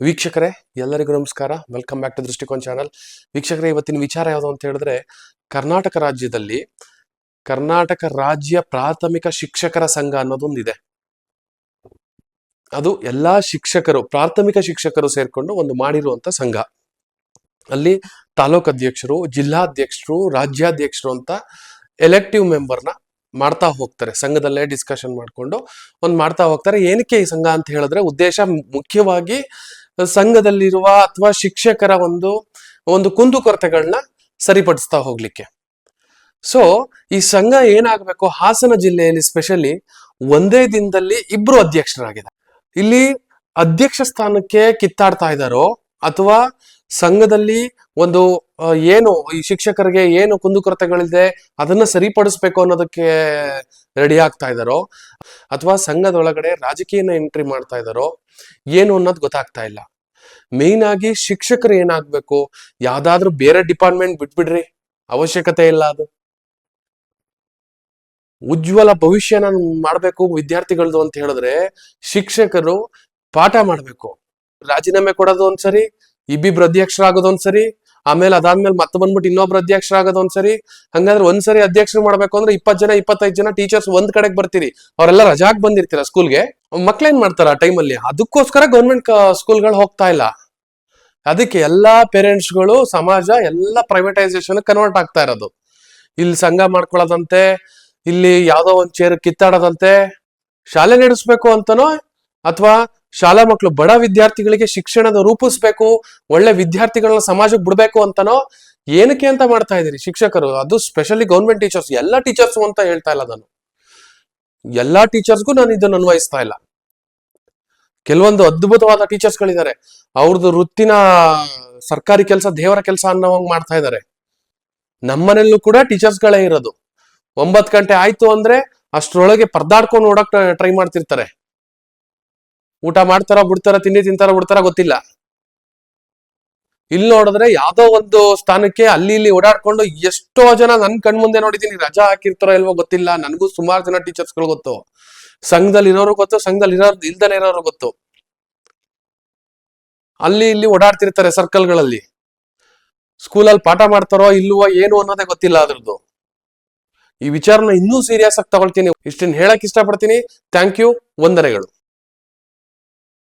ವೀಕ್ಷಕರೇ, ಎಲ್ಲರಿಗೂ ನಮಸ್ಕಾರ. Welcome back to Drishtikon channel ವೀಕ್ಷಕರೇ, ಇವತ್ತಿನ ವಿಚಾರ ಯಾವುದು ಅಂತ ಹೇಳಿದ್ರೆ, ಕರ್ನಾಟಕ ರಾಜ್ಯದಲ್ಲಿ ಕರ್ನಾಟಕ ರಾಜ್ಯ ಪ್ರಾಥಮಿಕ ಶಿಕ್ಷಕರ ಸಂಘ ಅನ್ನೋದೊಂದಿದೆ. ಅದು ಎಲ್ಲಾ ಶಿಕ್ಷಕರು, ಪ್ರಾಥಮಿಕ ಶಿಕ್ಷಕರು ಸೇರ್ಕೊಂಡು ಒಂದು ಮಾಡಿರುವಂತ ಸಂಘ. ಅಲ್ಲಿ ತಾಲೂಕ್ ಅಧ್ಯಕ್ಷರು, ಜಿಲ್ಲಾಧ್ಯಕ್ಷರು, ರಾಜ್ಯಾಧ್ಯಕ್ಷರು ಅಂತ ಎಲೆಕ್ಟಿವ್ ಮೆಂಬರ್ನ ಮಾಡ್ತಾ ಹೋಗ್ತಾರೆ. ಸಂಘದಲ್ಲೇ ಡಿಸ್ಕಷನ್ ಮಾಡ್ಕೊಂಡು ಒಂದು ಮಾಡ್ತಾ ಹೋಗ್ತಾರೆ. ಏನಕ್ಕೆ ಈ ಸಂಘ ಅಂತ ಹೇಳಿದ್ರೆ, ಉದ್ದೇಶ ಮುಖ್ಯವಾಗಿ ಸಂಘದಲ್ಲಿರುವ ಅಥವಾ ಶಿಕ್ಷಕರ ಒಂದು ಒಂದು ಕುಂದುಕೊರತೆಗಳನ್ನ ಸರಿಪಡಿಸ್ತಾ ಹೋಗ್ಲಿಕ್ಕೆ. ಸೊ ಈ ಸಂಘ ಏನಾಗಬೇಕು? ಹಾಸನ ಜಿಲ್ಲೆಯಲ್ಲಿ ಸ್ಪೆಷಲಿ ಒಂದೇ ದಿನದಲ್ಲಿ ಇಬ್ರು ಅಧ್ಯಕ್ಷರಾಗಿದೆ ಇಲ್ಲಿ ಅಧ್ಯಕ್ಷ ಸ್ಥಾನಕ್ಕೆ ಕಿತ್ತಾಡ್ತಾ ಇದ್ದಾರೋ, ಅಥವಾ ಸಂಘದಲ್ಲಿ ಒಂದು ಏನು, ಈ ಶಿಕ್ಷಕರಿಗೆ ಏನು ಕುಂದುಕೊರತೆಗಳಿದೆ ಅದನ್ನ ಸರಿಪಡಿಸ್ಬೇಕು ಅನ್ನೋದಕ್ಕೆ ರೆಡಿ ಆಗ್ತಾ ಇದ್ದಾರೋ, ಅಥವಾ ಸಂಘದೊಳಗಡೆ ರಾಜಕೀಯನ ಎಂಟ್ರಿ ಮಾಡ್ತಾ ಇದ್ದಾರೋ, ಏನು ಅನ್ನೋದು ಗೊತ್ತಾಗ್ತಾ ಇಲ್ಲ. ಮೇನ್ ಆಗಿ ಶಿಕ್ಷಕರು ಏನಾಗ್ಬೇಕು? ಯಾವ್ದಾದ್ರು ಬೇರೆ ಡಿಪಾರ್ಟ್ಮೆಂಟ್ ಬಿಟ್ಬಿಡ್ರಿ. ಅವಶ್ಯಕತೆ ಇಲ್ಲ ಅದು. ಉಜ್ವಲ ಭವಿಷ್ಯನ ಮಾಡ್ಬೇಕು ವಿದ್ಯಾರ್ಥಿಗಳದು ಅಂತ ಹೇಳಿದ್ರೆ ಶಿಕ್ಷಕರು ಪಾಠ ಮಾಡ್ಬೇಕು. ರಾಜೀನಾಮೆ ಕೊಡೋದು ಒಂದ್ಸರಿ, ಇಬ್ಬಿಬ್ರು ಅಧ್ಯಕ್ಷರಾಗೋದು ಒಂದ್ಸರಿ ಆಮೇಲೆ ಅದಾದ್ಮೇಲೆ ಮತ್ತೆ ಬಂದ್ಬಿಟ್ಟು ಇನ್ನೊಬ್ರು ಅಧ್ಯಕ್ಷರಾಗೋದು ಒಂದ್ಸರಿ. ಹಂಗಾದ್ರೆ ಒಂದ್ಸರಿ ಅಧ್ಯಕ್ಷರು ಮಾಡ್ಬೇಕು ಅಂದ್ರೆ ಇಪ್ಪತ್ ಜನ, ಇಪ್ಪತ್ತೈದು ಜನ ಟೀಚರ್ಸ್ ಒಂದ್ ಕಡೆಗೆ ಬರ್ತೀರಿ. ಅವರೆಲ್ಲ ರಜಾಕ್ ಬಂದಿರ್ತೀರ ಸ್ಕೂಲ್ಗೆ ಮಕ್ಳೇನ್ ಮಾಡ್ತಾರ ಆ ಟೈಮಲ್ಲಿ ಅದಕ್ಕೋಸ್ಕರ ಗೌರ್ಮೆಂಟ್ ಸ್ಕೂಲ್ಗಳು ಹೋಗ್ತಾ ಇಲ್ಲ. ಅದಕ್ಕೆ ಎಲ್ಲಾ ಪೇರೆಂಟ್ಸ್ಗಳು ಸಮಾಜ ಎಲ್ಲ ಪ್ರೈವೇಟೈಸೇಷನ್ ಕನ್ವರ್ಟ್ ಆಗ್ತಾ ಇರೋದು. ಇಲ್ಲಿ ಸಂಘ ಮಾಡ್ಕೊಳ್ಳೋದಂತೆ ಇಲ್ಲಿ ಯಾವ್ದೋ ಒಂದ್ ಚೇರ್ ಕಿತ್ತಾಡೋದಂತೆ, ಶಾಲೆ ನಡೆಸ್ಬೇಕು ಅಂತನೋ, ಅಥವಾ ಶಾಲಾ ಮಕ್ಕಳು ಬಡ ವಿದ್ಯಾರ್ಥಿಗಳಿಗೆ ಶಿಕ್ಷಣದ ರೂಪಿಸ್ಬೇಕು, ಒಳ್ಳೆ ವಿದ್ಯಾರ್ಥಿಗಳನ್ನ ಸಮಾಜಕ್ಕೆ ಬಿಡ್ಬೇಕು ಅಂತನೋ ಏನಕ್ಕೆ ಅಂತ ಮಾಡ್ತಾ ಇದೀರಿ ಶಿಕ್ಷಕರು? ಅದು ಸ್ಪೆಷಲಿ ಗೌರ್ಮೆಂಟ್ ಟೀಚರ್ಸ್ ಎಲ್ಲಾ ಟೀಚರ್ಸ್ ಅಂತ ಹೇಳ್ತಾ ಇಲ್ಲ ನಾನು. ಎಲ್ಲಾ ಟೀಚರ್ಸ್ಗೂ ನಾನು ಇದನ್ನು ಅನ್ವಯಿಸ್ತಾ ಇಲ್ಲ. ಕೆಲವೊಂದು ಅದ್ಭುತವಾದ ಟೀಚರ್ಸ್ ಗಳಿದ್ದಾರೆ. ಅವ್ರದ್ದು ವೃತ್ತಿನ ಸರ್ಕಾರಿ ಕೆಲಸ ದೇವರ ಕೆಲಸ ಅನ್ನೋವಂಗ್ ಮಾಡ್ತಾ ಇದ್ದಾರೆ. ನಮ್ಮನೆಯಲ್ಲೂ ಕೂಡ ಟೀಚರ್ಸ್ ಗಳೇ ಇರೋದು. ಒಂಬತ್ತು ಗಂಟೆ ಆಯ್ತು ಅಂದ್ರೆ ಅಷ್ಟರೊಳಗೆ ಪರ್ದಾಡ್ಕೊಂಡು ನೋಡಕ್ ಟ್ರೈ ಮಾಡ್ತಿರ್ತಾರೆ. ಊಟ ಮಾಡ್ತಾರ ಬಿಡ್ತಾರ, ತಿಂಡಿ ತಿಂತಾರ ಬಿಡ್ತಾರ ಗೊತ್ತಿಲ್ಲ. ಇಲ್ಲಿ ನೋಡಿದ್ರೆ ಯಾವ್ದೋ ಒಂದು ಸ್ಥಾನಕ್ಕೆ ಅಲ್ಲಿ ಇಲ್ಲಿ ಓಡಾಡ್ಕೊಂಡು ಎಷ್ಟೋ ಜನ ನನ್ ಕಣ್ ಮುಂದೆ ನೋಡಿದೀನಿ ರಜಾ ಹಾಕಿರ್ತಾರೋ ಇಲ್ವೋ ಗೊತ್ತಿಲ್ಲ. ನನಗೂ ಸುಮಾರು ಜನ ಟೀಚರ್ಸ್ಗಳು ಗೊತ್ತು. ಸಂಘದಲ್ಲಿ ಇರೋರು ಗೊತ್ತು ಸಂಘದಲ್ಲಿ ಇರೋ ಇಲ್ದಲೆ ಇರೋರು ಗೊತ್ತು. ಅಲ್ಲಿ ಇಲ್ಲಿ ಓಡಾಡ್ತಿರ್ತಾರೆ ಸರ್ಕಲ್ಗಳಲ್ಲಿ. ಸ್ಕೂಲಲ್ಲಿ ಪಾಠ ಮಾಡ್ತಾರೋ ಇಲ್ವೋ ಏನು ಅನ್ನೋದೇ ಗೊತ್ತಿಲ್ಲ ಅದ್ರದ್ದು. ಈ ವಿಚಾರನ ಇನ್ನೂ ಸೀರಿಯಸ್ ಆಗಿ ತಗೊಳ್ತೀನಿ. ಇಷ್ಟನ್ನು ಹೇಳಕ್ ಇಷ್ಟಪಡ್ತೀನಿ. ಥ್ಯಾಂಕ್ ಯು ವಂದನೆಗಳು.